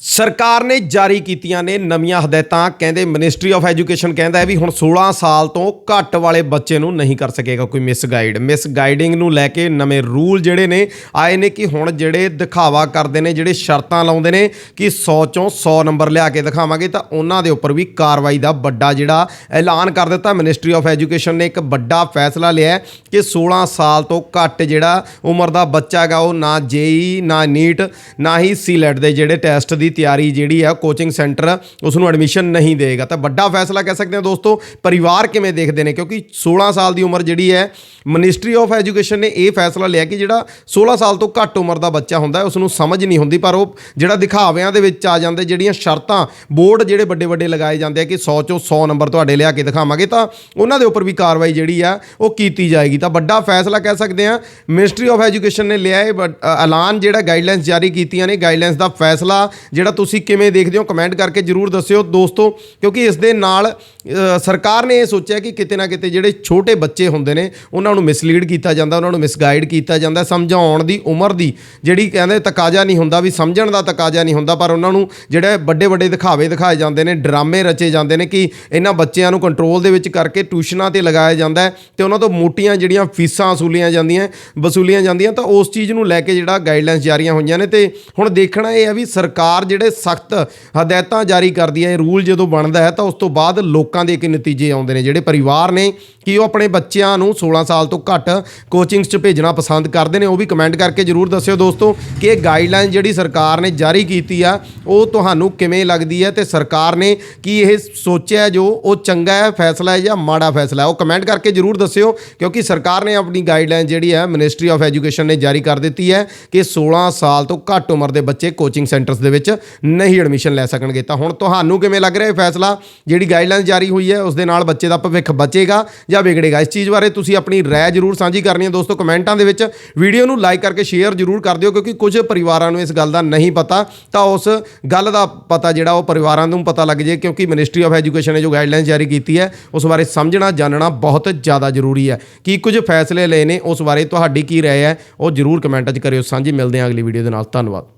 ਸਰਕਾਰ ਨੇ ਜਾਰੀ ਕੀਤੀਆਂ ਨੇ ਨਵੀਆਂ ਹਦਾਇਤਾਂ। ਕਹਿੰਦੇ ਮਿਨਿਸਟਰੀ ਆਫ ਐਜੂਕੇਸ਼ਨ ਕਹਿੰਦਾ ਹੈ ਵੀ ਹੁਣ 16 ਸਾਲ ਤੋਂ ਘੱਟ ਵਾਲੇ ਬੱਚੇ ਨੂੰ ਨਹੀਂ ਕਰ ਸਕੇਗਾ ਕੋਈ ਮਿਸ ਗਾਈਡ ਮਿਸ ਗਾਈਡਿੰਗ ਨੂੰ ਲੈ ਕੇ ਨਵੇਂ ਰੂਲ ਜਿਹੜੇ ਨੇ, ਆਏ ਨੇ ਕਿ ਹੁਣ ਜਿਹੜੇ ਦਿਖਾਵਾ ਕਰਦੇ ਨੇ, ਜਿਹੜੇ ਸ਼ਰਤਾਂ ਲਾਉਂਦੇ ਨੇ ਕਿ 100 ਚੋਂ 100 ਨੰਬਰ ਲਿਆ ਕੇ ਦਿਖਾਵਾਂਗੇ, ਤਾਂ ਉਹਨਾਂ ਦੇ ਉੱਪਰ ਵੀ ਕਾਰਵਾਈ ਦਾ ਵੱਡਾ ਜਿਹੜਾ ਐਲਾਨ ਕਰ ਦਿੱਤਾ। ਮਿਨਿਸਟਰੀ ਆਫ ਐਜੂਕੇਸ਼ਨ ਨੇ ਇੱਕ ਵੱਡਾ ਫੈਸਲਾ ਲਿਆ ਕਿ 16 ਸਾਲ ਤੋਂ ਘੱਟ ਜਿਹੜਾ ਉਮਰ ਦਾ ਬੱਚਾ ਹੈਗਾ, ਉਹ ਨਾ ਜੇਈ, ਨਾ ਨੀਟ, ਨਾ ਹੀ ਸੀਲੈਟ ਦੇ ਜਿਹੜੇ ਟੈਸਟ ਦੀ ਤਿਆਰੀ ਜਿਹੜੀ ਆ ਕੋਚਿੰਗ ਸੈਂਟਰ ਉਸ ਨੂੰ ਐਡਮਿਸ਼ਨ ਨਹੀਂ ਦੇਗਾ ਤਾਂ ਵੱਡਾ ਫੈਸਲਾ ਕਹਿ ਸਕਦੇ ਹਾਂ ਦੋਸਤੋ, ਪਰਿਵਾਰ ਕਿਵੇਂ ਦੇਖਦੇ ਨੇ? ਕਿਉਂਕਿ 16 ਸਾਲ ਦੀ ਉਮਰ ਜਿਹੜੀ ਹੈ ਮਿਨਿਸਟਰੀ ਆਫ ਐਜੂਕੇਸ਼ਨ ਨੇ ਇਹ ਫੈਸਲਾ ਲਿਆ ਕਿ ਜਿਹੜਾ 16 ਸਾਲ ਤੋਂ ਘੱਟ ਉਮਰ ਦਾ ਬੱਚਾ ਹੁੰਦਾ ਹੈ ਉਸ ਨੂੰ ਸਮਝ ਨਹੀਂ ਹੁੰਦੀ, ਪਰ ਉਹ ਜਿਹੜਾ ਦਿਖਾਵਿਆਂ ਦੇ ਵਿੱਚ ਆ ਜਾਂਦੇ, ਜਿਹੜੀਆਂ ਸ਼ਰਤਾਂ, ਬੋਰਡ ਜਿਹੜੇ ਵੱਡੇ ਵੱਡੇ ਲਗਾਏ ਜਾਂਦੇ ਆ ਕਿ 100 ਚੋਂ 100 ਨੰਬਰ ਤੁਹਾਡੇ ਲਿਆ ਕੇ ਦਿਖਾਵਾਂਗੇ, ਤਾਂ ਉਹਨਾਂ ਦੇ ਉੱਪਰ ਵੀ ਕਾਰਵਾਈ ਜਿਹੜੀ ਆ, ਉਹ ਕੀਤੀ ਜਾਏਗੀ। ਤਾਂ ਵੱਡਾ ਫੈਸਲਾ ਕਹਿ ਸਕਦੇ ਆ ਮਿਨਿਸਟਰੀ ਆਫ ਐਜੂਕੇਸ਼ਨ ਨੇ ਲਿਆ ਇਹ ਵੱਡ- ਐਲਾਨ ਜਿਹੜਾ ਗਾਈਡਲਾਈਨਸ ਜਾਰੀ ਕੀਤੀਆਂ ਨੇ ਗਾਈਡਲਾਈਨਸ ਦਾ ਫੈਸਲਾ ਜਿਹੜਾ ਤੁਸੀਂ ਕਿਵੇਂ ਦੇਖਦੇ ਹੋ ਕਮੈਂਟ ਕਰਕੇ ਜਰੂਰ ਦੱਸਿਓ ਦੋਸਤੋ ਕਿਉਂਕਿ ਇਸ ਦੇ ਨਾਲ ਸਰਕਾਰ ਨੇ ਇਹ ਸੋਚਿਆ ਕਿ ਕਿਤੇ ਨਾ ਕਿਤੇ ਜਿਹੜੇ ਛੋਟੇ ਬੱਚੇ ਹੁੰਦੇ ਨੇ, ਉਹਨਾਂ ਨੂੰ ਮਿਸਲੀਡ ਕੀਤਾ ਜਾਂਦਾ, ਉਹਨਾਂ ਨੂੰ ਮਿਸਗਾਈਡ ਕੀਤਾ ਜਾਂਦਾ, ਸਮਝਾਉਣ ਦੀ ਉਮਰ ਦੀ ਜਿਹੜੀ ਕਹਿੰਦੇ ਤਕਾਜ਼ਾ ਨਹੀਂ ਹੁੰਦਾ ਵੀ ਸਮਝਣ ਦਾ ਤਕਾਜ਼ਾ ਨਹੀਂ ਹੁੰਦਾ, ਪਰ ਉਹਨਾਂ ਨੂੰ ਜਿਹੜੇ ਵੱਡੇ ਵੱਡੇ ਦਿਖਾਵੇ ਦਿਖਾਏ ਜਾਂਦੇ ਨੇ, ਡਰਾਮੇ ਰਚੇ ਜਾਂਦੇ ਨੇ ਕਿ ਇਹਨਾਂ ਬੱਚਿਆਂ ਨੂੰ ਕੰਟਰੋਲ ਦੇ ਵਿੱਚ ਕਰਕੇ ਟਿਊਸ਼ਨਾਂ ਤੇ ਲਗਾਇਆ ਜਾਂਦਾ ਹੈ ਤੇ ਉਹਨਾਂ ਤੋਂ ਮੋਟੀਆਂ ਜਿਹੜੀਆਂ ਫੀਸਾਂ ਵਸੂਲੀਆਂ ਜਾਂਦੀਆਂ ਵਸੂਲੀਆਂ ਜਾਂਦੀਆਂ ਤਾਂ ਉਸ ਚੀਜ਼ ਨੂੰ ਲੈ ਕੇ ਜਿਹੜਾ ਗਾਈਡਲਾਈਨਸ ਜਾਰੀਆਂ ਹੋਈਆਂ ਨੇ ਤੇ ਹੁਣ ਦੇਖਣਾ ਇਹ ਹੈ ਵੀ ਸਰਕਾਰ ਜਿਹੜੇ ਸਖਤ ਹਦਾਇਤਾਂ ਜਾਰੀ ਕਰਦੀ ਹੈ, ਇਹ ਰੂਲ ਜਦੋਂ ਬਣਦਾ ਹੈ ਤਾਂ ਉਸ ਤੋਂ ਬਾਅਦ ਲੋਕਾਂ ਦੇ ਕੀ ਨਤੀਜੇ ਆਉਂਦੇ ਨੇ, ਜਿਹੜੇ ਪਰਿਵਾਰ ਨੇ ਕਿ ਉਹ ਆਪਣੇ ਬੱਚਿਆਂ ਨੂੰ 16 ਸਾਲ ਤੋਂ ਘੱਟ ਕੋਚਿੰਗਸ 'ਚ ਭੇਜਣਾ ਪਸੰਦ ਕਰਦੇ ਨੇ। ਉਹ ਵੀ ਕਮੈਂਟ ਕਰਕੇ ਜਰੂਰ ਦੱਸਿਓ ਦੋਸਤੋ ਕਿ ਇਹ ਗਾਈਡਲਾਈਨ ਜਿਹੜੀ ਸਰਕਾਰ ਨੇ ਜਾਰੀ ਕੀਤੀ ਆ, ਉਹ ਤੁਹਾਨੂੰ ਕਿਵੇਂ ਲੱਗਦੀ ਹੈ ਤੇ ਸਰਕਾਰ ਨੇ ਕੀ ਇਹ ਸੋਚਿਆ ਜੋ ਉਹ ਚੰਗਾ ਹੈ ਫੈਸਲਾ ਹੈ ਜਾਂ ਮਾੜਾ ਫੈਸਲਾ ਹੈ? ਉਹ ਕਮੈਂਟ ਕਰਕੇ ਜਰੂਰ ਦੱਸਿਓ, ਕਿਉਂਕਿ ਸਰਕਾਰ ਨੇ ਆਪਣੀ ਗਾਈਡਲਾਈਨ ਜਿਹੜੀ ਹੈ ਮਿਨਿਸਟਰੀ ਆਫ ਐਜੂਕੇਸ਼ਨ ਨੇ ਜਾਰੀ ਕਰ ਦਿੱਤੀ ਹੈ ਕਿ 16 ਸਾਲ ਤੋਂ ਘੱਟ ਉਮਰ ਦੇ ਬੱਚੇ ਕੋਚਿੰਗ ਸੈਂਟਰਸ ਦੇ ਵਿੱਚ ਨਹੀਂ ਐਡਮਿਸ਼ਨ ਲੈ ਸਕਣਗੇ। ਤਾਂ ਹੁਣ ਤੁਹਾਨੂੰ ਕਿਵੇਂ ਲੱਗ ਰਿਹਾ ਇਹ ਫੈਸਲਾ? ਜਿਹੜੀ ਗਾਈਡਲਾਈਨ ਜਾਰੀ ਹੋਈ ਹੈ, ਉਸ ਦੇ ਨਾਲ ਬੱਚੇ ਦਾ ਭਵਿੱਖ ਬਚੇਗਾ ਜਾਂ ਵਿਗੜੇਗਾ। ਇਸ ਚੀਜ਼ ਬਾਰੇ ਤੁਸੀਂ ਆਪਣੀ ਰਾਏ ਜਰੂਰ ਸਾਂਝੀ ਕਰਨੀ ਹੈ ਦੋਸਤੋ, ਕਮੈਂਟਾਂ ਦੇ ਵਿੱਚ ਵੀਡੀਓ ਨੂੰ ਲਾਈਕ ਕਰਕੇ ਸ਼ੇਅਰ ਜਰੂਰ ਕਰ ਦਿਓ, ਕਿਉਂਕਿ ਕੁਝ ਪਰਿਵਾਰਾਂ ਨੂੰ ਇਸ ਗੱਲ ਦਾ ਨਹੀਂ ਪਤਾ। ਤਾਂ ਉਸ ਗੱਲ ਦਾ ਪਤਾ ਜਿਹੜਾ, ਉਹ ਪਰਿਵਾਰਾਂ ਨੂੰ ਪਤਾ ਲੱਗ ਜੇ, ਕਿਉਂਕਿ ਮਿਨਿਸਟਰੀ ਆਫ ਐਜੂਕੇਸ਼ਨ ਨੇ ਜੋ ਗਾਈਡਲਾਈਨ ਜਾਰੀ ਕੀਤੀ ਹੈ, ਉਸ ਬਾਰੇ ਸਮਝਣਾ, ਜਾਣਨਾ ਬਹੁਤ ਜ਼ਿਆਦਾ ਜ਼ਰੂਰੀ ਹੈ। ਕੀ ਕੁਝ ਫੈਸਲੇ ਲਏ ਨੇ, ਉਸ ਬਾਰੇ ਤੁਹਾਡੀ ਕੀ ਰਾਏ ਹੈ, ਉਹ ਜਰੂਰ ਕਮੈਂਟਾਂ 'ਚ ਕਰਿਓ। ਸਾਂਝੀ ਮਿਲਦੇ ਹਾਂ ਅਗਲੀ ਵੀਡੀਓ ਦੇ ਨਾਲ। ਧੰਨਵਾਦ।